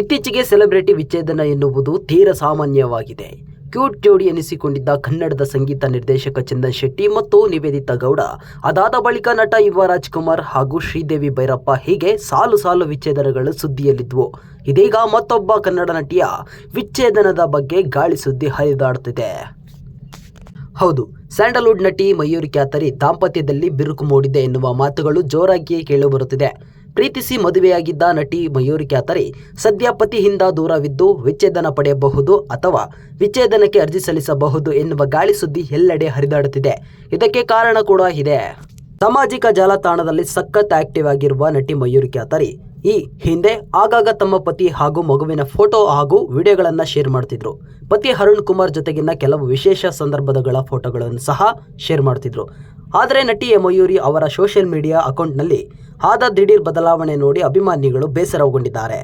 ಇತ್ತೀಚೆಗೆ ಸೆಲೆಬ್ರಿಟಿ ವಿಚ್ಛೇದನ ಎನ್ನುವುದು ತೀರ ಸಾಮಾನ್ಯವಾಗಿದೆ. ಕ್ಯೂಟ್ ಜೋಡಿ ಎನಿಸಿಕೊಂಡಿದ್ದ ಕನ್ನಡದ ಸಂಗೀತ ನಿರ್ದೇಶಕ ಚಂದನ್ ಶೆಟ್ಟಿ ಮತ್ತು ನಿವೇದಿತಾ ಗೌಡ, ಅದಾದ ಬಳಿಕ ನಟ ಯುವರಾಜ್ ಕುಮಾರ್ ಹಾಗೂ ಶ್ರೀದೇವಿ ಭೈರಪ್ಪ ಹೀಗೆ ಸಾಲು ಸಾಲು ವಿಚ್ಛೇದನಗಳು ಸುದ್ದಿಯಲ್ಲಿದ್ವು. ಇದೀಗ ಮತ್ತೊಬ್ಬ ಕನ್ನಡ ನಟಿಯ ವಿಚ್ಛೇದನದ ಬಗ್ಗೆ ಗಾಳಿ ಸುದ್ದಿ ಹರಿದಾಡುತ್ತಿದೆ ಹೌದು, ಸ್ಯಾಂಡಲ್ವುಡ್ ನಟಿ ಮಯೂರಿ ಕ್ಯಾತರಿ ದಾಂಪತ್ಯದಲ್ಲಿ ಬಿರುಕು ಮೂಡಿದೆ ಎನ್ನುವ ಮಾತುಗಳು ಜೋರಾಗಿಯೇ ಕೇಳಿಬರುತ್ತಿದೆ ಪ್ರೀತಿಸಿ ಮದುವೆಯಾಗಿದ್ದ ನಟಿ ಮಯೂರಿ ಕ್ಯಾತರಿ ಸದ್ಯ ಪತಿಯಿಂದ ದೂರವಿದ್ದು ವಿಚ್ಛೇದನ ಪಡೆಯಬಹುದು ಅಥವಾ ವಿಚ್ಛೇದನಕ್ಕೆ ಅರ್ಜಿ ಸಲ್ಲಿಸಬಹುದು ಎನ್ನುವ ಗಾಳಿ ಸುದ್ದಿ ಎಲ್ಲೆಡೆ ಹರಿದಾಡುತ್ತಿದೆ. ಇದಕ್ಕೆ ಕಾರಣ ಕೂಡ ಇದೆ. ಸಾಮಾಜಿಕ ಜಾಲತಾಣದಲ್ಲಿ ಸಖತ್ ಆಕ್ಟಿವ್ ಆಗಿರುವ ನಟಿ ಮಯೂರಿ ಖ್ಯಾತರಿ ಈ ಹಿಂದೆ ಆಗಾಗ ತಮ್ಮ ಪತಿ ಹಾಗೂ ಮಗುವಿನ ಫೋಟೋ ಹಾಗೂ ವಿಡಿಯೋಗಳನ್ನು ಶೇರ್ ಮಾಡ್ತಿದ್ರು. ಪತಿ ಅರುಣ್ ಕುಮಾರ್ ಜೊತೆಗಿನ ಕೆಲವು ವಿಶೇಷ ಸಂದರ್ಭಗಳ ಫೋಟೋಗಳನ್ನು ಸಹ ಶೇರ್ ಮಾಡ್ತಿದ್ರು. ಆದರೆ ನಟಿ ಮಯೂರಿ ಅವರ ಸೋಷಿಯಲ್ ಮೀಡಿಯಾ ಅಕೌಂಟ್ನಲ್ಲಿ ಆದ ದಿಢೀರ್ ಬದಲಾವಣೆ ನೋಡಿ ಅಭಿಮಾನಿಗಳು ಬೇಸರಗೊಂಡಿದ್ದಾರೆ.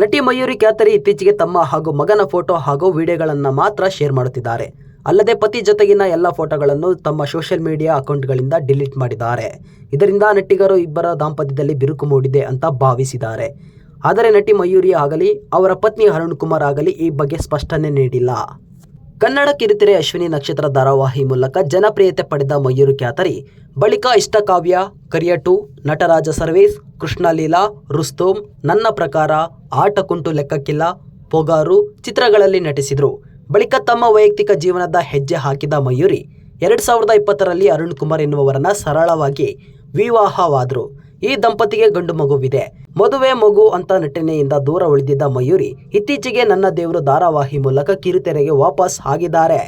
ನಟಿ ಮಯೂರಿ ಖ್ಯಾತರಿ ಇತ್ತೀಚೆಗೆ ತಮ್ಮ ಹಾಗೂ ಮಗನ ಫೋಟೋ ಹಾಗೂ ವಿಡಿಯೋಗಳನ್ನು ಮಾತ್ರ ಶೇರ್ ಮಾಡುತ್ತಿದ್ದಾರೆ. ಅಲ್ಲದೆ ಪತಿ ಜೊತೆಗಿನ ಎಲ್ಲ ಫೋಟೋಗಳನ್ನು ತಮ್ಮ ಸೋಷಿಯಲ್ ಮೀಡಿಯಾ ಅಕೌಂಟ್ಗಳಿಂದ ಡಿಲೀಟ್ ಮಾಡಿದ್ದಾರೆ. ಇದರಿಂದ ನಟಿಗರು ಇಬ್ಬರ ದಾಂಪತ್ಯದಲ್ಲಿ ಬಿರುಕು ಮೂಡಿದೆ ಅಂತ ಭಾವಿಸಿದ್ದಾರೆ. ಆದರೆ ನಟಿ ಮಯೂರಿ ಆಗಲಿ, ಅವರ ಪತ್ನಿ ಅರುಣ್ ಕುಮಾರ್ ಆಗಲಿ ಈ ಬಗ್ಗೆ ಸ್ಪಷ್ಟನೆ ನೀಡಿಲ್ಲ. ಕನ್ನಡ ಕಿರುತೆರೆ ಅಶ್ವಿನಿ ನಕ್ಷತ್ರ ಧಾರಾವಾಹಿ ಮೂಲಕ ಜನಪ್ರಿಯತೆ ಪಡೆದ ಮಯೂರು ಖ್ಯಾತರಿ ಬಳಿಕ ಇಷ್ಟಕಾವ್ಯ ಕರಿಯಟು ನಟರಾಜ ಸರ್ವೇಸ್ ಕೃಷ್ಣಲೀಲಾ ರುಸ್ತೋಮ್ ನನ್ನ ಪ್ರಕಾರ ಆಟ ಕುಂಟು ಲೆಕ್ಕಕ್ಕಿಲ್ಲ, ಪೊಗಾರು ಚಿತ್ರಗಳಲ್ಲಿ ನಟಿಸಿದರು. ಬಳಿಕ ತಮ್ಮ ವೈಯಕ್ತಿಕ ಜೀವನದ ಹೆಜ್ಜೆ ಹಾಕಿದ ಮಯೂರಿ, ಎರಡು ಸಾವಿರದ ಇಪ್ಪತ್ತರಲ್ಲಿ ಅರುಣ್ ಕುಮಾರ್ ಎನ್ನುವವರನ್ನ ಸರಳವಾಗಿ ವಿವಾಹವಾದರು. ಈ ದಂಪತಿಗೆ ಗಂಡು ಮಗುವಿದೆ. ಮದುವೆ ಮಗು ಅಂತ ನಟನೆಯಿಂದ ದೂರ ಉಳಿದಿದ್ದ ಮಯೂರಿ ಇತ್ತೀಚೆಗೆ ನನ್ನ ದೇವರು ಧಾರಾವಾಹಿ ಮೂಲಕ ಕಿರುತೆರೆಗೆ ವಾಪಸ್ ಆಗಿದ್ದಾರೆ.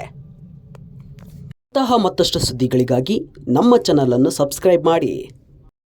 ಇಂತಹ ಮತ್ತಷ್ಟು ಸುದ್ದಿಗಳಿಗಾಗಿ ನಮ್ಮ ಚಾನಲನ್ನು ಸಬ್ಸ್ಕ್ರೈಬ್ ಮಾಡಿ.